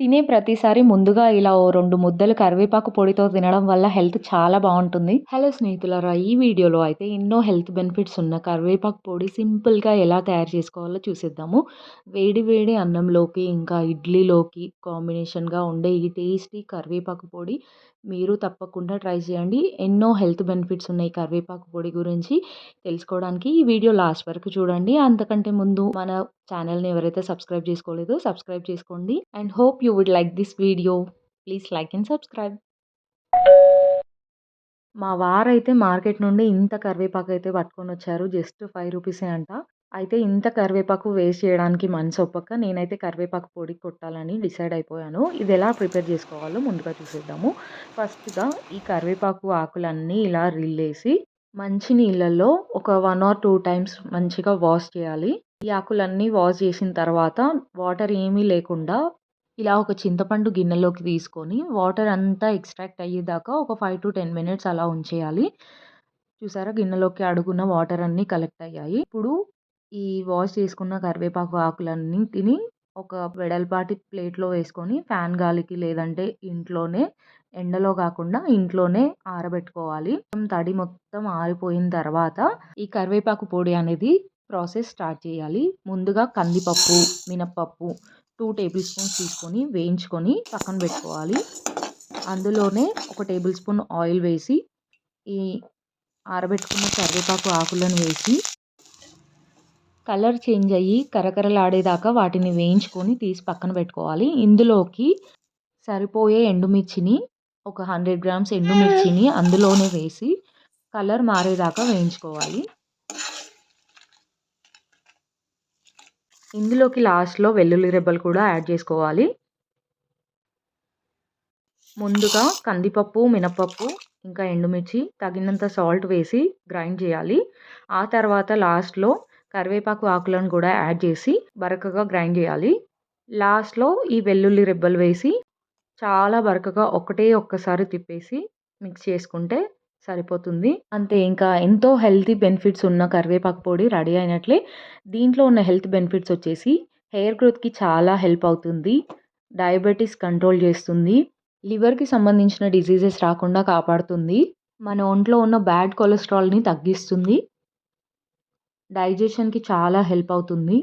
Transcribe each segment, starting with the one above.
తినే ప్రతిసారి ముందుగా ఇలా ఓ రెండు ముద్దలు కరివేపాకు పొడితో తినడం వల్ల హెల్త్ చాలా బాగుంటుంది. హలో స్నేహితులారా ఈ వీడియోలో అయితే ఎన్నో హెల్త్ బెనిఫిట్స్ ఉన్న కరివేపాకు పొడి సింపుల్గా ఎలా తయారు చేసుకోవాలో చూసేద్దాము. వేడి వేడి అన్నంలోకి ఇంకా ఇడ్లీలోకి కాంబినేషన్గా ఉండే ఈ టేస్టీ కరివేపాకు పొడి మీరు తప్పకుండా ట్రై చేయండి. ఎన్నో హెల్త్ బెనిఫిట్స్ ఉన్నాయి కరివేపాకు పొడి గురించి. తెలుసుకోవడానికి ఈ వీడియో లాస్ట్ వరకు చూడండి. అంతకంటే ముందు మన ఛానల్ని ఎవరైతే సబ్స్క్రైబ్ చేసుకోలేదో సబ్స్క్రైబ్ చేసుకోండి. And hope you would like this video. Please like and subscribe. మా వారైతే మార్కెట్ నుండి ఇంత కరివేపాకు అయితే పట్టుకొని వచ్చారు. జస్ట్ ఫైవ్ రూపీసే అంట. అయితే ఇంత కరివేపాకు వేస్ట్ చేయడానికి మనసు ఒప్పక నేనైతే కరివేపాకు పొడి కొట్టాలని డిసైడ్ అయిపోయాను. ఇది ఎలా ప్రిపేర్ చేసుకోవాలో ముందుగా చూసేద్దాము. ఫస్ట్గా ఈ కరివేపాకు ఆకులన్నీ ఇలా రిల్లేసి మంచి నీళ్ళల్లో ఒక వన్ ఆర్ టూ టైమ్స్ మంచిగా వాష్ చేయాలి. ఈ ఆకులన్నీ వాష్ చేసిన తర్వాత వాటర్ ఏమీ లేకుండా ఇలా ఒక చింతపండు గిన్నెలోకి తీసుకొని వాటర్ అంతా ఎక్స్ట్రాక్ట్ అయ్యేదాకా ఒక ఫైవ్ టు టెన్ మినిట్స్ అలా ఉంచేయాలి. చూసారా? గిన్నెలోకి అడుగున్న వాటర్ అన్నీ కలెక్ట్ అయ్యాయి. ఇప్పుడు ఈ వాష్ చేసుకున్న కరివేపాకు ఆకులన్నింటిని ఒక వెడల్పాటి ప్లేట్లో వేసుకొని ఫ్యాన్ గాలికి లేదంటే ఇంట్లోనే ఎండలో కాకుండా ఇంట్లోనే ఆరబెట్టుకోవాలి. తడి మొత్తం ఆరిపోయిన తర్వాత ఈ కరివేపాకు పొడి అనేది ప్రాసెస్ స్టార్ట్ చేయాలి. ముందుగా కందిపప్పు మినప్పప్పు టూ టేబుల్ స్పూన్స్ తీసుకొని వేయించుకొని పక్కన పెట్టుకోవాలి. అందులోనే ఒక టేబుల్ స్పూన్ ఆయిల్ వేసి ఈ ఆరబెట్టుకున్న కరివేపాకు ఆకులను వేసి కలర్ చేంజ్ అయ్యి కరకరలాడేదాకా వాటిని వేయించుకొని తీసి పక్కన పెట్టుకోవాలి. ఇందులోకి సరిపోయే ఎండుమిర్చిని ఒక హండ్రెడ్ గ్రామ్స్ ఎండుమిర్చిని అందులోనే వేసి కలర్ మారేదాకా వేయించుకోవాలి. ఇందులోకి లాస్ట్లో వెల్లుల్లి రెబ్బలు కూడా యాడ్ చేసుకోవాలి. ముందుగా కందిపప్పు మినపప్పు ఇంకా ఎండుమిర్చి తగినంత సాల్ట్ వేసి గ్రైండ్ చేయాలి. ఆ తర్వాత లాస్ట్లో కరివేపాకు ఆకులను కూడా యాడ్ చేసి బరకగా గ్రైండ్ చేయాలి. లాస్ట్లో ఈ వెల్లుల్లి రెబ్బలు వేసి చాలా బరకగా ఒకటే ఒక్కసారి తిప్పేసి మిక్స్ చేసుకుంటే సరిపోతుంది. అంతే ఇంకా ఎంతో హెల్తీ బెనిఫిట్స్ ఉన్న కరివేపాకు పొడి రెడీ అయినట్లే దీంట్లో ఉన్న హెల్త్ బెనిఫిట్స్ వచ్చేసి హెయిర్ గ్రోత్కి చాలా హెల్ప్ అవుతుంది డయాబెటీస్ కంట్రోల్ చేస్తుంది లివర్కి సంబంధించిన డిజీజెస్ రాకుండా కాపాడుతుంది మన ఒంట్లో ఉన్న బ్యాడ్ కొలెస్ట్రాల్ని తగ్గిస్తుంది డైజెషన్కి చాలా హెల్ప్ అవుతుంది.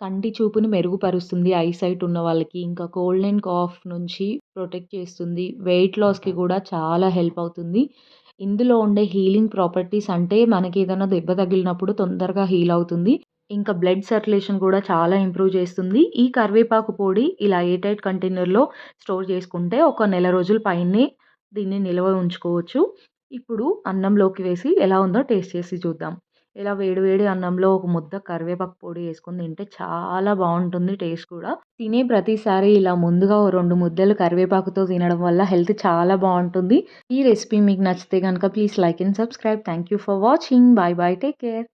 కంటి చూపుని మెరుగుపరుస్తుంది. ఐసైట్ ఉన్న వాళ్ళకి ఇంకా కోల్డ్ అండ్ కాఫ్ నుంచి ప్రొటెక్ట్ చేస్తుంది. వెయిట్ లాస్కి కూడా చాలా హెల్ప్ అవుతుంది. ఇందులో ఉండే హీలింగ్ ప్రాపర్టీస్ అంటే మనకి ఏదైనా దెబ్బ తగిలినప్పుడు తొందరగా హీల్ అవుతుంది. ఇంకా బ్లడ్ సర్క్యులేషన్ కూడా చాలా ఇంప్రూవ్ చేస్తుంది. ఈ కరివేపాకు పొడి ఇలా ఎయిర్ కంటైనర్లో స్టోర్ చేసుకుంటే ఒక నెల రోజుల పైనే దీన్ని నిల్వ ఉంచుకోవచ్చు. ఇప్పుడు అన్నంలోకి వేసి ఎలా ఉందో టేస్ట్ చేసి చూద్దాం. ఇలా వేడి వేడి అన్నంలో ఒక ముద్ద కరివేపాకు పొడి వేసుకొని తింటే చాలా బాగుంటుంది టేస్ట్ కూడా. తినే ప్రతిసారి ఇలా ముందుగా ఓ రెండు ముద్దలు కరివేపాకుతో తినడం వల్ల హెల్త్ చాలా బాగుంటుంది. ఈ రెసిపీ మీకు నచ్చితే కనుక please like and subscribe. Thank you for watching. Bye bye. Take care.